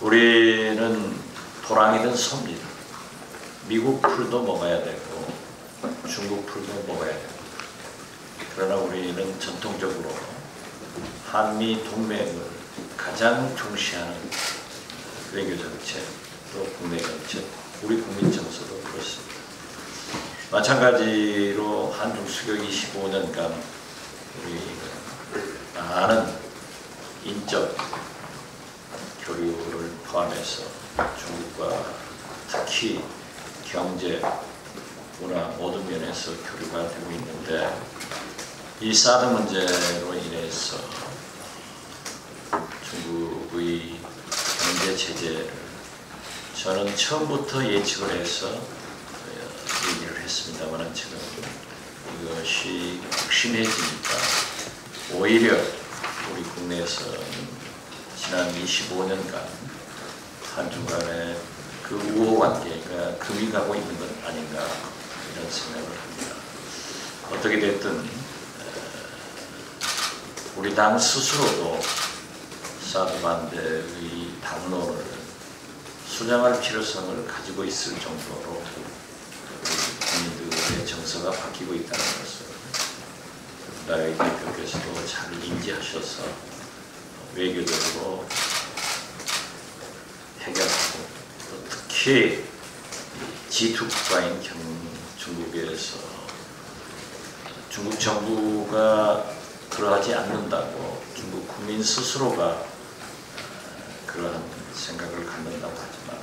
우리는 도랑이든 섭니다. 미국 풀도 먹어야 되고 중국 풀도 먹어야 되고 그러나 우리는 전통적으로 한미 동맹을 가장 중시하는 외교 정책 또 국내 정책 우리 국민 정서도 그렇습니다. 마찬가지로 한중 수교 25년간 우리 많은 인적 교류를 포함해서 중국과 특히 경제, 문화 모든 면에서 교류가 되고 있는데 이 사드 문제로 인해서 중국의 경제 제재를 저는 처음부터 예측을 해서 어, 얘기를 했습니다만 지금 이것이 극심해지니까 오히려 우리 국내에서는 지난 25년간 한중 간의 그 우호 관계가 금이 가고 있는 것 아닌가 이런 생각을 합니다. 어떻게 됐든 어, 우리 당 스스로도 사드 반대의 당론을 수정할 필요성을 가지고 있을 정도로 국민들의 정서가 바뀌고 있다는 것을 나의 대표께서도 잘 인지하셔서 외교적으로 해결하고 또 특히 G2 국가인 경, 중국에서 중국 정부가 그러하지 않는다고 중국 국민 스스로가 그러한 생각을 갖는다고 하지만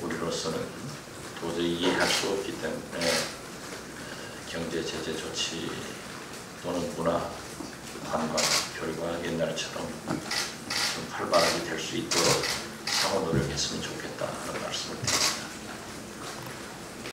우리로서는 도저히 이해할 수 없기 때문에 경제 제재 조치 또는 문화 관광 교류가 옛날처럼 좀 활발하게 될 수 있도록 상호 노력했으면 좋겠다 하는 말씀을